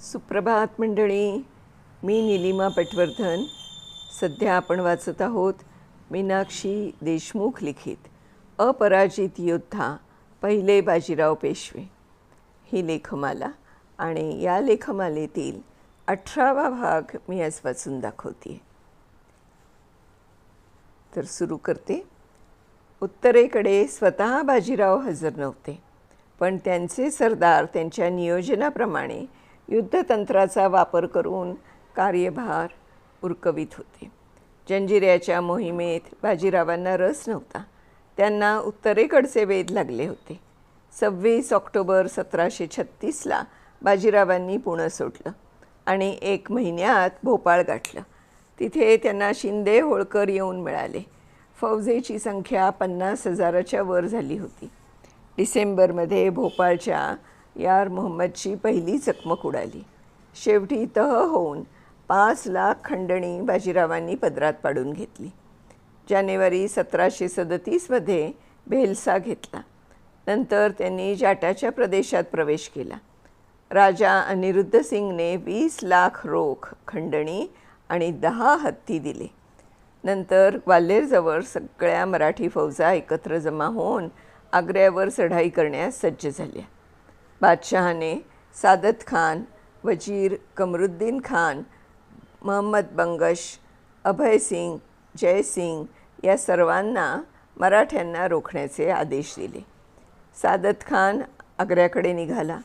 सुप्रभात मंडळी. मी निलिमा पटवर्धन. सध्या आपण वाचत आहोत मीनाक्षी देशमुख लिखित अपराजित योद्धा पहिले बाजीराव पेशवे. ही लेखमाला आणि या लेखमालेतील अठरावा भाग मी आज वाचून दाखवते तर सुरू करते. उत्तरेकडे स्वतः बाजीराव हजर नव्हते पण त्यांचे सरदार त्यांच्या नियोजनाप्रमाणे युद्धतंत्राचा वापर करून कार्यभार उरकवित होते. जंजिऱ्याच्या मोहिमेत बाजीरावांना रस नव्हता. त्यांना उत्तरेकडचे वेध लागले होते. सव्वीस ऑक्टोबर सतराशे छत्तीसला बाजीरावांनी पुणं सोडलं आणि एक महिन्यात भोपाळ गाठलं. तिथे त्यांना शिंदे होळकर येऊन मिळाले. फौजेची संख्या पन्नास हजाराच्या वर झाली होती. डिसेंबरमध्ये भोपाळच्या यार मोहम्मदची पहिली चकमक उडाली. शेवटी तह होऊन पाच लाख खंडणी बाजीरावांनी पदरात पाडून घेतली. जानेवारी सतराशे सदतीसमध्ये भेलसा घेतला. नंतर त्यांनी जाटाच्या प्रदेशात प्रवेश केला. राजा अनिरुद्ध सिंगने वीस लाख रोख खंडणी आणि दहा हत्ती दिले. नंतर ग्वाल्हेरजवळ सगळ्या मराठी फौजा एकत्र जमा होऊन आग्र्यावर चढाई करण्यास सज्ज झाल्या. बादशहाने सादत खान वजीर कमरुद्दीन खान महम्मद बंगश अभय सिंग जयसिंग या सर्वांना मराठ्यांना रोखण्याचे आदेश दिले. सादत खान आग्र्याकडे निघाला.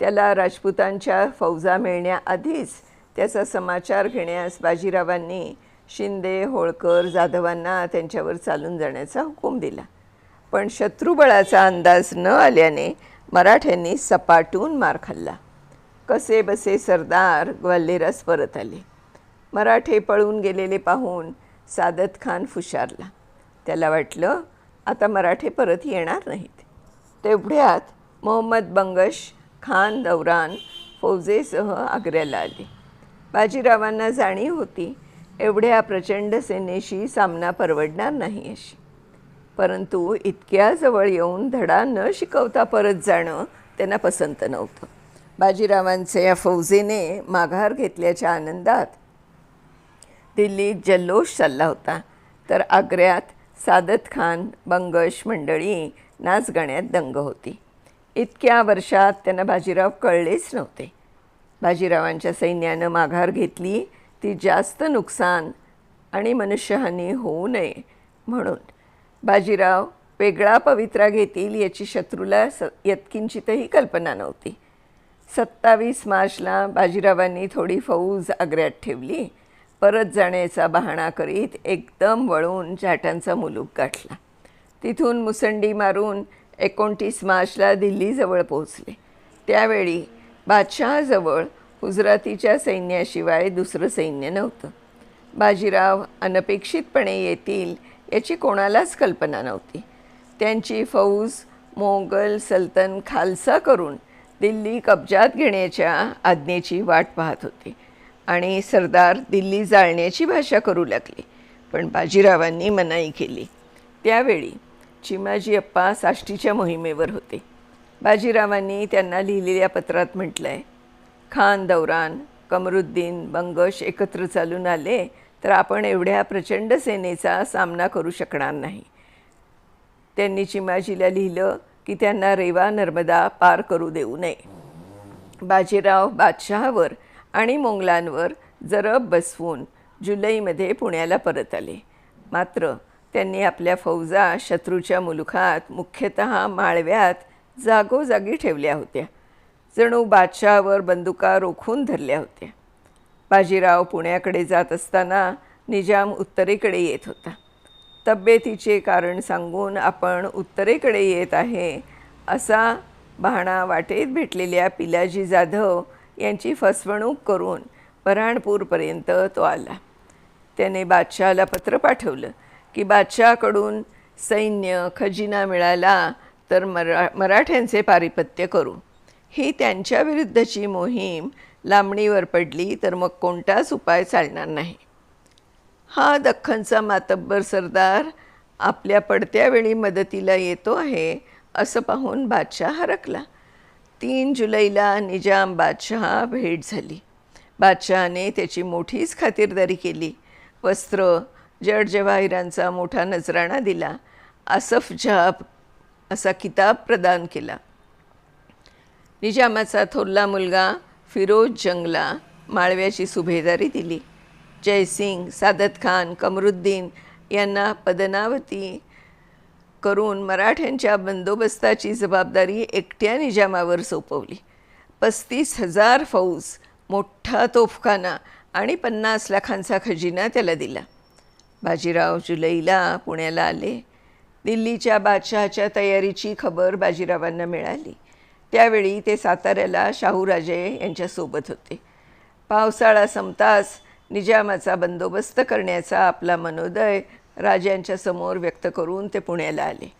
त्याला राजपुतांच्या फौजा मिळण्याआधीच त्याचा समाचार घेण्यास बाजीरावांनी शिंदे होळकर जाधवांना त्यांच्यावर चालून जाण्याचा हुकूम दिला. पण शत्रुबळाचा अंदाज न आल्याने मराठ्यांनी सपाटून मार खाल्ला. कसे बसे सरदार ग्वाल्हेरास परत आले. मराठे पळून गेलेले पाहून सादत खान फुशारला. त्याला वाटलं आता मराठे परत येणार नाहीत. तेवढ्यात मोहम्मद बंगश खान दौरान फौजेसह आग्र्याला आले. बाजीरावांना जाणीव होती एवढ्या प्रचंड सेनेशी सामना परवडणार नाही अशी. परंतु इतक्या जवळ येऊन धडा न शिकवता परत जाणं त्यांना पसंत नव्हतं. बाजीरावांच्या या फौजेने माघार घेतल्याच्या आनंदात दिल्लीत जल्लोष चालला होता. तर आग्र्यात सादत खान बंगश मंडळी नाचगाण्यात दंग होती. इतक्या वर्षात त्यांना बाजीराव कळलेच नव्हते. बाजीरावांच्या सैन्यानं माघार घेतली ती जास्त नुकसान आणि मनुष्यहानी होऊ नये म्हणून बाजीराव वेगळा पवित्रा घेतील याची शत्रूला स यत्किंचितही कल्पना नव्हती. सत्तावीस मार्चला बाजीरावांनी थोडी फौज आग्र्यात ठेवली. परत जाण्याचा बहाणा करीत एकदम वळून जाटांचा मुलूक गाठला. तिथून मुसंडी मारून एकोणतीस मार्चला दिल्लीजवळ पोहोचले. त्यावेळी बादशहाजवळ गुजरातीच्या सैन्याशिवाय दुसरं सैन्य नव्हतं. बाजीराव अनपेक्षितपणे येतील याची कोणालाच कल्पना नव्हती. त्यांची फौज मोगल सल्तन खालसा करून दिल्ली कब्जात घेण्याच्या आज्ञेची वाट पाहत होती आणि सरदार दिल्ली जाळण्याची भाषा करू लागली. पण बाजीरावांनी मनाई केली. त्यावेळी चिमाजी अप्पा साष्टीच्या मोहिमेवर होते. बाजीरावांनी त्यांना लिहिलेल्या पत्रात म्हटलं आहे खान दौरान कमरुद्दीन बंगश एकत्र चालून आले तर आपण एवढ्या प्रचंड सेनेचा सामना करू शकणार नाही. त्यांनी चिमाजीला लिहिलं की त्यांना रेवा नर्मदा पार करू देऊ नये. बाजीराव बादशहावर आणि मोंगलांवर जरब बसवून जुलैमध्ये पुण्याला परत आले. मात्र त्यांनी आपल्या फौजा शत्रूच्या मुलुखात मुख्यतः माळव्यात जागोजागी ठेवल्या होत्या. जणू बादशहावर बंदुका रोखून धरल्या होत्या. बाजीराव पुण्याकडे जात असताना निजाम उत्तरेकडे येत होता. तब्येतीचे कारण सांगून आपण उत्तरेकडे येत आहे असा बहाणा वाटेत भेटलेल्या पिलाजी जाधव यांची फसवणूक करून बऱ्हाणपूरपर्यंत तो आला. त्याने बादशहाला पत्र पाठवलं की बादशहाकडून सैन्य खजिना मिळाला तर मरा मराठ्यांचे पारिपत्य करू. ही त्यांच्याविरुद्धची मोहीम लांबणीवर पडली तर मग कोणताच उपाय चालणार नाही. हा दख्खनचा मातब्बर सरदार आपल्या पडत्या वेळी मदतीला येतो आहे असं पाहून बादशाह हरकला. तीन जुलैला निजाम बादशहा भेट झाली. बादशहाने त्याची मोठीच खातिरदारी केली. वस्त्र जड जवाहिरांचा मोठा नजराणा दिला. आसफ जहाब असा किताब प्रदान केला. निजामाचा थोरला मुलगा फिरोज जंगला माळव्याची सुभेदारी दिली. जयसिंग सादत खान कमरुद्दीन यांना पदनावती करून मराठ्यांच्या बंदोबस्ताची जबाबदारी एकट्या निजामावर सोपवली. पस्तीस हजार फौज मोठा तोफखाना आणि पन्नास लाखांचा खजिना त्याला दिला. बाजीराव जुलैला पुण्याला आले. दिल्लीच्या बादशहाच्या तयारीची खबर बाजीरावांना मिळाली. त्यावेळी ते साताऱ्याला शाहूराजे यांच्यासोबत होते. पावसाळा संपताच निजामाचा बंदोबस्त करण्याचा आपला मनोदय राजांच्या समोर व्यक्त करून ते पुण्याला आले.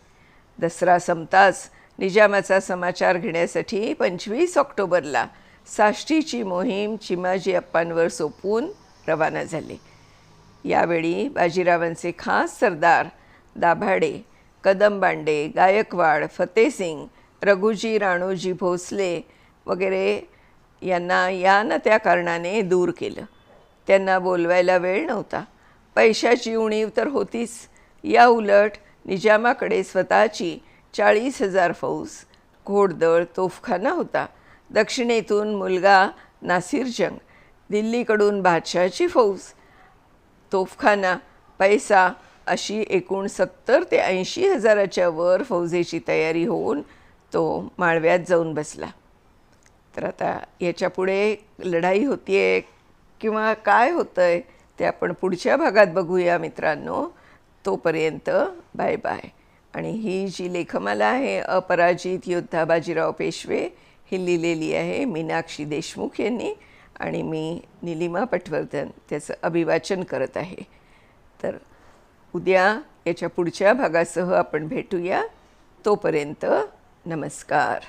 दसरा संपताच निजामाचा समाचार घेण्यासाठी पंचवीस ऑक्टोबरला साष्टीची मोहीम चिमाजी अप्पांवर सोपवून रवाना झाले. यावेळी बाजीरावांचे खास सरदार दाभाडे कदमबांडे गायकवाड फतेसिंग रघुजी राणूजी भोसले वगैरे यांना या ना त्या कारणाने दूर केलं. त्यांना बोलवायला वेळ नव्हता. पैशाची उणीव तर होतीच. या उलट निजामाकडे स्वतःची चाळीस हजार फौज घोडदळ तोफखाना होता. दक्षिणेतून मुलगा नासिर जंग दिल्लीकडून बादशहाची फौज तोफखाना पैसा अशी एकूण सत्तर ते ऐंशी हजाराच्या वर फौजेची तयारी होऊन तो माळव्यात जाऊन बसला. तर आता याच्यापुढे लढाई होती आहे किंवा काय होतं आहे ते आपण पुढच्या भागात बघूया मित्रांनो. तोपर्यंत बाय बाय. आणि ही जी लेखमाला आहे अपराजित योद्धा बाजीराव पेशवे ही लिहिलेली आहे मीनाक्षी देशमुख यांनी आणि मी निलिमा पटवर्धन त्याचं अभिवाचन करत आहे. तर उद्या याच्या पुढच्या भागासह आपण भेटूया. तोपर्यंत Namaskar.